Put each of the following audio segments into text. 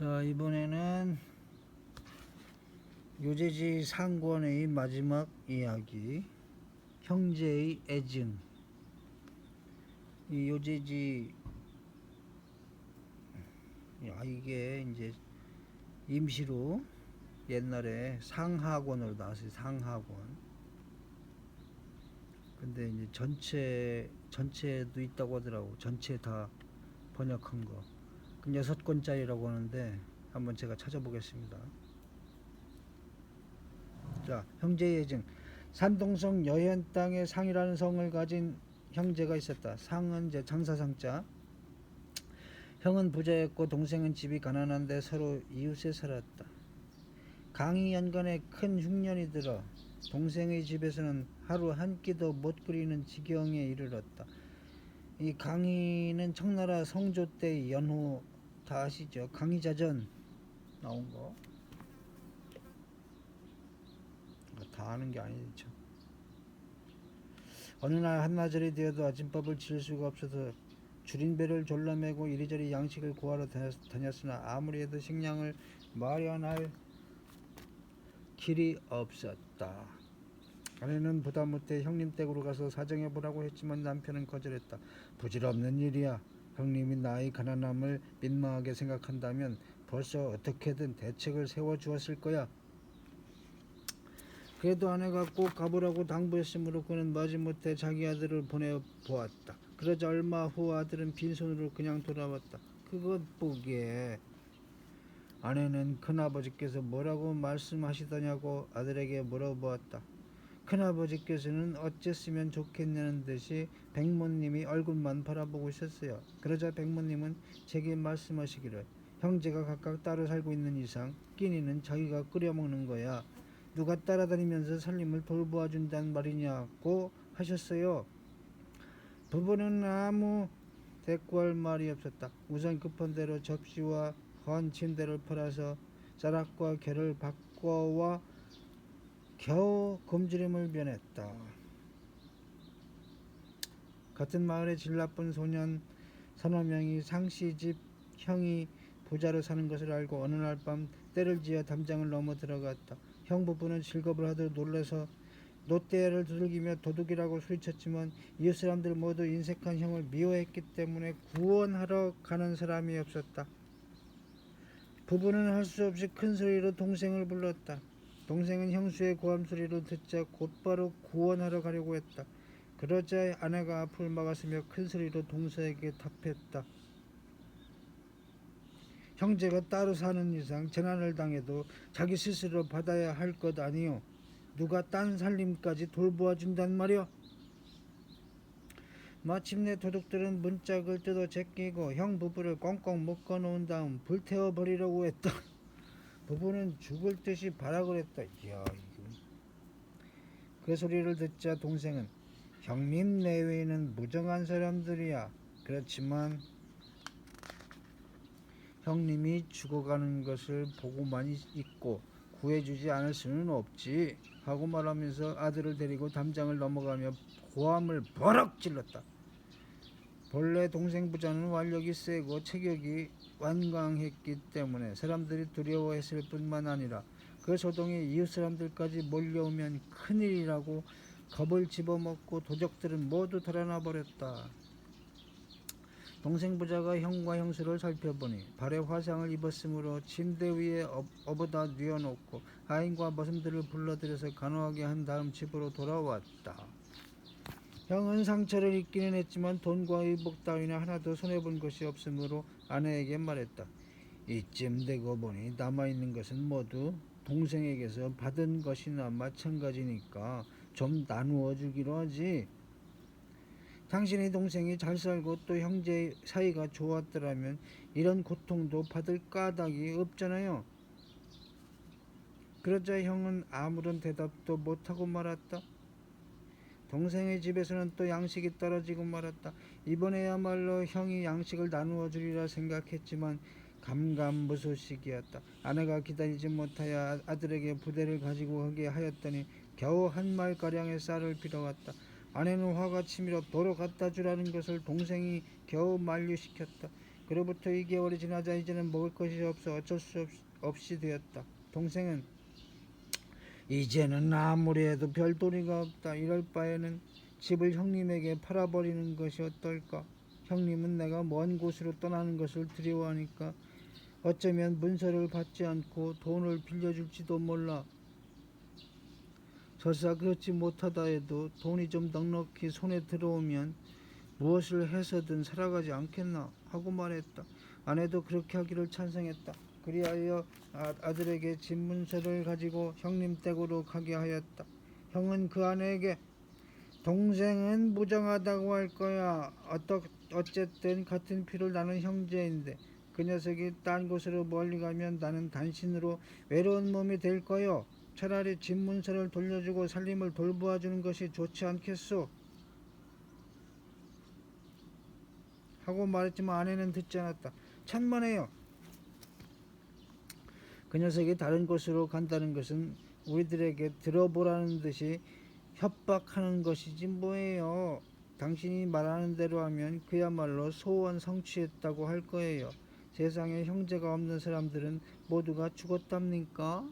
자 이번에는 요제지 상권의 마지막 이야기 형제의 애증. 이 요제지 야 이게 이제 임시로 옛날에 상하권으로 나왔어요 상하권. 근데 이제 전체 전체도 있다고 하더라고. 전체 다 번역한 거. 그 여섯 권짜리라고 하는데 한번 제가 찾아보겠습니다. 자, 형제의 예증. 산동성 여현 땅에 상이라는 성을 가진 형제가 있었다. 상은 이제 장사상자. 형은 부자였고 동생은 집이 가난한데 서로 이웃에 살았다. 강이 연간에 큰 흉년이 들어 동생의 집에서는 하루 한 끼도 못 끓이는 지경에 이르렀다. 이 강희는 청나라 성조 때 연호 다 아시죠? 강희자전 나온 거. 다 아는 게 아니죠. 어느 날 한나절이 되어도 아침밥을 지을 수가 없어서 줄인 배를 졸라매고 이리저리 양식을 구하러 다녔- 다녔으나 아무리 해도 식량을 마련할 길이 없었다. 아내는 부담 못해 형님 댁으로 가서 사정해 보라고 했지만 남편은 거절했다. 부질없는 일이야. 형님이 나의 가난함을 민망하게 생각한다면 벌써 어떻게든 대책을 세워 주었을 거야. 그래도 아내가 꼭 가보라고 당부했으므로 그는 마지못해 자기 아들을 보내 보았다. 그러자 얼마 후 아들은 빈손으로 그냥 돌아왔다. 그것 보기에 아내는 큰아버지께서 뭐라고 말씀하시더냐고 아들에게 물어보았다. 큰아버지께서는 어쨌으면 좋겠냐는 듯이 백모님이 얼굴만 바라보고 있었어요. 그러자 백모님은 제게 말씀하시기를 형제가 각각 따로 살고 있는 이상 끼니는 자기가 끓여 먹는 거야. 누가 따라다니면서 살림을 돌보아 준단 말이냐고 하셨어요. 부부는 아무 대꾸할 말이 없었다. 우선 급한 대로 접시와 헌 침대를 팔아서 자락과 결을 바꿔와 겨우 굶주림을 면했다. 같은 마을에 질 나쁜 소년 서너 명이 상씨 집 형이 부자로 사는 것을 알고 어느 날 밤 때를 지어 담장을 넘어 들어갔다. 형 부부는 즐겁을 하듯 놀라서 노대를 두들기며 도둑이라고 소리쳤지만 이웃 사람들 모두 인색한 형을 미워했기 때문에 구원하러 가는 사람이 없었다. 부부는 할 수 없이 큰 소리로 동생을 불렀다. 동생은 형수의 고함 소리를 듣자 곧바로 구원하러 가려고 했다. 그러자 아내가 앞을 막았으며 큰 소리로 동서에게 답했다. 형제가 따로 사는 이상 재난을 당해도 자기 스스로 받아야 할 것 아니요. 누가 딴 살림까지 돌보아 준단 말이오. 마침내 도둑들은 문짝을 뜯어 제끼고 형 부부를 꽁꽁 묶어 놓은 다음 불태워 버리려고 했다. 부부는 죽을 듯이 발악을 했다. 이야, 이거. 그 소리를 듣자 동생은 형님 내외에는 무정한 사람들이야. 그렇지만 형님이 죽어가는 것을 보고만 있- 있고 구해주지 않을 수는 없지 하고 말하면서 아들을 데리고 담장을 넘어가며 고함을 버럭 질렀다. 본래 동생 부자는 완력이 세고 체격이 완강했기 때문에 사람들이 두려워했을 뿐만 아니라 그 소동에 이웃 사람들까지 몰려오면 큰일이라고 겁을 집어먹고 도적들은 모두 달아나 버렸다. 동생 부자가 형과 형수를 살펴보니 발에 화상을 입었으므로 침대 위에 업, 업어다 뉘어놓고 하인과 머슴들을 불러들여서 간호하게 한 다음 집으로 돌아왔다. 형은 상처를 입기는 했지만 돈과 의복 따위는 하나도 손해본 것이 없으므로 아내에게 말했다. 이쯤 되고 보니 남아있는 것은 모두 동생에게서 받은 것이나 마찬가지니까 좀 나누어 주기로 하지. 당신의 동생이 잘 살고 또 형제 사이가 좋았더라면 이런 고통도 받을 까닭이 없잖아요. 그러자 형은 아무런 대답도 못하고 말았다. 동생의 집에서는 또 양식이 떨어지고 말았다. 이번에야말로 형이 양식을 나누어 주리라 생각했지만 감감무소식이었다. 아내가 기다리지 못하여 아- 아들에게 부대를 가지고 하게 하였더니 겨우 한 말가량의 쌀을 빌어왔다. 아내는 화가 치밀어 도로 갖다 주라는 것을 동생이 겨우 만류시켰다. 그로부터 2개월이 지나자 이제는 먹을 것이 없어 어쩔 수 없, 없이 되었다. 동생은 이제는 아무리 해도 별 도리가 없다. 이럴 바에는 집을 형님에게 팔아버리는 것이 어떨까? 형님은 내가 먼 곳으로 떠나는 것을 두려워하니까 어쩌면 문서를 받지 않고 돈을 빌려줄지도 몰라. 설사 그렇지 못하다 해도 돈이 좀 넉넉히 손에 들어오면 무엇을 해서든 살아가지 않겠나 하고 말했다. 아내도 그렇게 하기를 찬성했다. 그리하여 아- 아들에게 집 문서를 가지고 형님 댁으로 가게 하였다. 형은 그 아내에게 동생은 무정하다고 할 거야. 어떠, 어쨌든 같은 피를 나는 형제인데 그 녀석이 딴 곳으로 멀리 가면 나는 단신으로 외로운 몸이 될 거요. 차라리 집 문서를 돌려주고 살림을 돌보아 주는 것이 좋지 않겠소? 하고 말했지만 아내는 듣지 않았다. 천만에요. 그 녀석이 다른 곳으로 간다는 것은 우리들에게 들어보라는 듯이 협박하는 것이지 뭐예요. 당신이 말하는 대로 하면 그야말로 소원 성취했다고 할 거예요. 세상에 형제가 없는 사람들은 모두가 죽었답니까?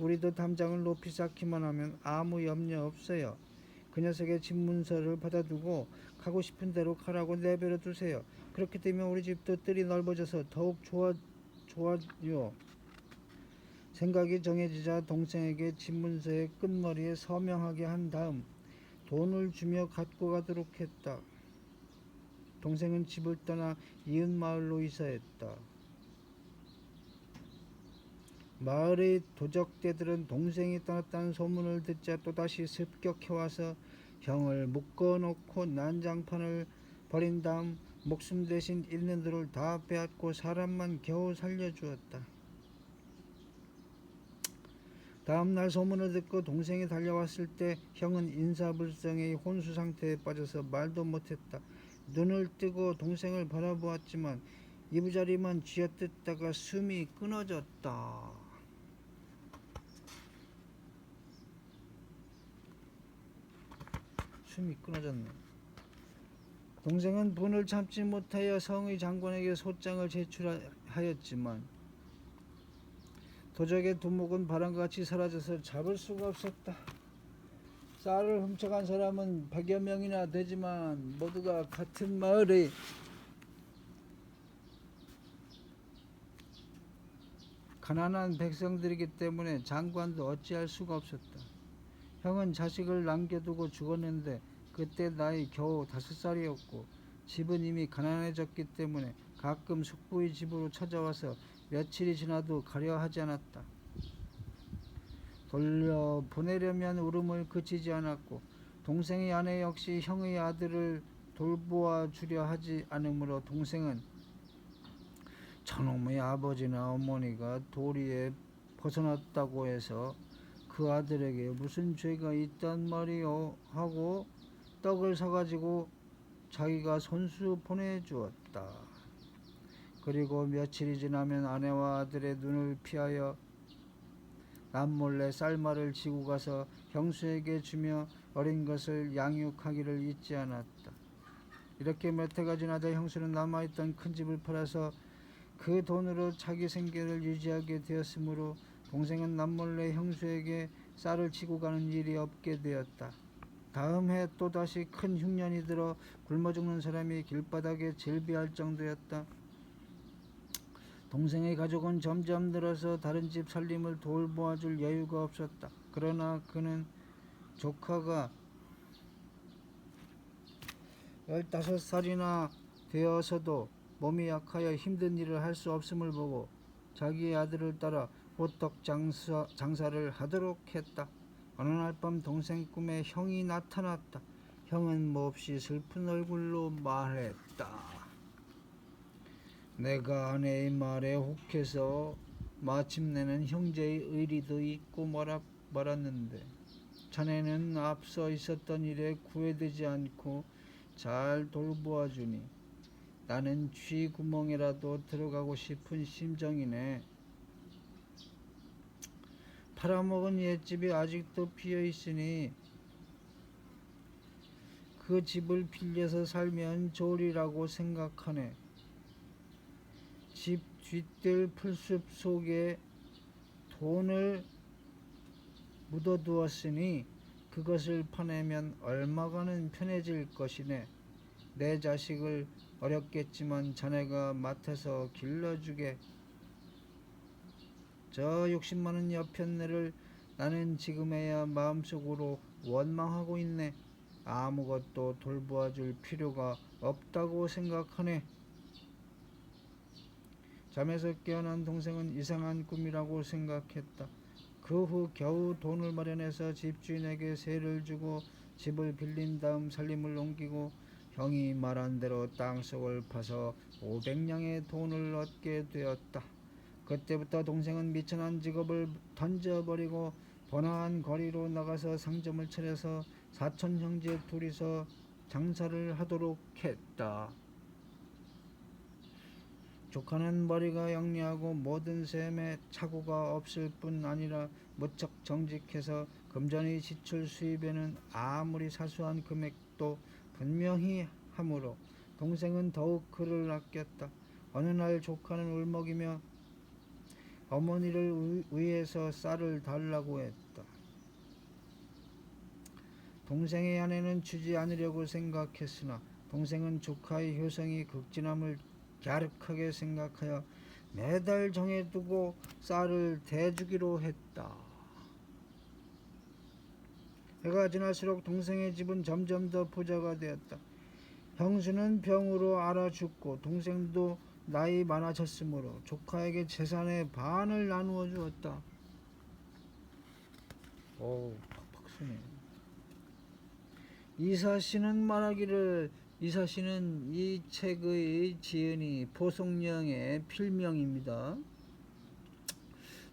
우리도 담장을 높이 쌓기만 하면 아무 염려 없어요. 그 녀석의 집 문서를 받아두고 가고 싶은 대로 가라고 내버려 두세요. 그렇게 되면 우리 집도 뜰이 넓어져서 더욱 좋아 좋아요. 생각이 정해지자 동생에게 집 문서의 끝머리에 서명하게 한 다음 돈을 주며 갖고 가도록 했다. 동생은 집을 떠나 이웃 마을로 이사했다. 마을의 도적대들은 동생이 떠났다는 소문을 듣자 또다시 습격해 와서 형을 묶어놓고 난장판을 벌인 다음 목숨 대신 있는 들을 다 빼앗고 사람만 겨우 살려주었다. 다음 날 소문을 듣고 동생이 달려왔을 때 형은 인사불성의 혼수 상태에 빠져서 말도 못했다. 눈을 뜨고 동생을 바라보았지만 이부자리만 쥐어뜯다가 숨이 끊어졌다. 숨이 끊어졌네. 동생은 분을 참지 못하여 성의 장관에게 소장을 제출하였지만 도적의 두목은 바람같이 사라져서 잡을 수가 없었다. 쌀을 훔쳐간 사람은 백여 명이나 되지만 모두가 같은 마을의 가난한 백성들이기 때문에 장관도 어찌할 수가 없었다. 형은 자식을 남겨두고 죽었는데 그때 나이 겨우 다섯 살이었고 집은 이미 가난해졌기 때문에 가끔 숙부의 집으로 찾아와서 며칠이 지나도 가려 하지 않았다. 돌려 보내려면 울음을 그치지 않았고 동생의 아내 역시 형의 아들을 돌보아 주려 하지 않으므로 동생은 저놈의 아버지나 어머니가 도리에 벗어났다고 해서 그 아들에게 무슨 죄가 있단 말이오 하고 떡을 사가지고 자기가 손수 보내주었다. 그리고 며칠이 지나면 아내와 아들의 눈을 피하여 남몰래 쌀말을 지고 가서 형수에게 주며 어린 것을 양육하기를 잊지 않았다. 이렇게 몇 해가 지나자 형수는 남아있던 큰 집을 팔아서 그 돈으로 자기 생계를 유지하게 되었으므로 동생은 남몰래 형수에게 쌀을 치고 가는 일이 없게 되었다. 다음 해 또다시 큰 흉년이 들어 굶어 죽는 사람이 길바닥에 질비할 정도였다. 동생의 가족은 점점 늘어서 다른 집 살림을 돌보아 줄 여유가 없었다. 그러나 그는 조카가 열다섯 살이나 되어서도 몸이 약하여 힘든 일을 할 수 없음을 보고 자기의 아들을 따라 호떡 장사, 장사를 하도록 했다. 어느 날 밤 동생 꿈에 형이 나타났다. 형은 몹시 슬픈 얼굴로 말했다. 내가 아내의 말에 혹해서 마침내는 형제의 의리도 잊고 말아, 말았는데 자네는 앞서 있었던 일에 구애되지 않고 잘 돌보아 주니 나는 쥐 구멍이라도 들어가고 싶은 심정이네. 팔아먹은 옛집이 아직도 비어 있으니 그 집을 빌려서 살면 좋으리라고 생각하네. 집 뒷뜰 풀숲 속에 돈을 묻어두었으니 그것을 파내면 얼마가는 편해질 것이네. 내 자식을 어렵겠지만 자네가 맡아서 길러주게. 저 60만원 여편네를 나는 지금에야 마음속으로 원망하고 있네. 아무것도 돌보아 줄 필요가 없다고 생각하네. 잠에서 깨어난 동생은 이상한 꿈이라고 생각했다. 그 후 겨우 돈을 마련해서 집주인에게 세를 주고 집을 빌린 다음 살림을 옮기고 형이 말한 대로 땅속을 파서 500냥의 돈을 얻게 되었다. 그때부터 동생은 미천한 직업을 던져버리고 번화한 거리로 나가서 상점을 차려서 사촌 형제 둘이서 장사를 하도록 했다. 조카는 머리가 영리하고 모든 셈에 착오가 없을 뿐 아니라 무척 정직해서 금전의 지출 수입에는 아무리 사소한 금액도 분명히 하므로 동생은 더욱 그를 아꼈다. 어느 날 조카는 울먹이며 어머니를 위- 위해서 쌀을 달라고 했다. 동생의 아내는 주지 않으려고 생각했으나 동생은 조카의 효성이 극진함을 갸륵하게 생각하여 매달 정해두고 쌀을 대주기로 했다. 해가 지날수록 동생의 집은 점점 더 부자가 되었다. 형수는 병으로 알아 죽고 동생도 나이 많아졌으므로 조카에게 재산의 반을 나누어 주었다. 오, 팍팍 쓰네. 이사 씨는 말하기를 이사 씨는 이 책의 지은이 포송령의 필명입니다.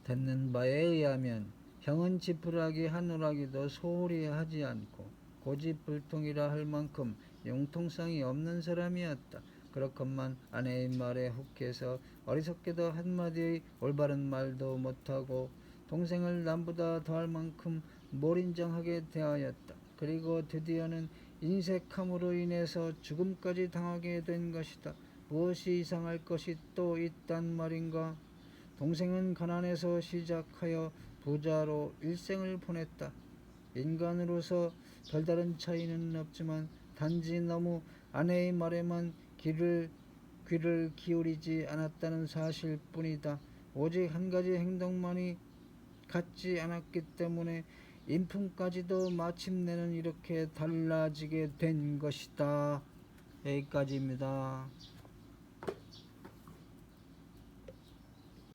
듣는 바에 의하면 형은 지푸라기 하누라기도 소홀히 하지 않고 고집불통이라 할 만큼 융통성이 없는 사람이었다. 그렇건만 아내의 말에 혹해서 어리석게도 한마디의 올바른 말도 못하고 동생을 남보다 더할 만큼 몰인정하게 대하였다. 그리고 드디어는 인색함으로 인해서 죽음까지 당하게 된 것이다. 무엇이 이상할 것이 또 있단 말인가? 동생은 가난에서 시작하여 부자로 일생을 보냈다. 인간으로서 별다른 차이는 없지만 단지 너무 아내의 말에만 귀를 귀를 기울이지 않았다는 사실 뿐이다. 오직 한 가지 행동만이 같지 않았기 때문에 인품까지도 마침내는 이렇게 달라지게 된 것이다. 여기까지입니다.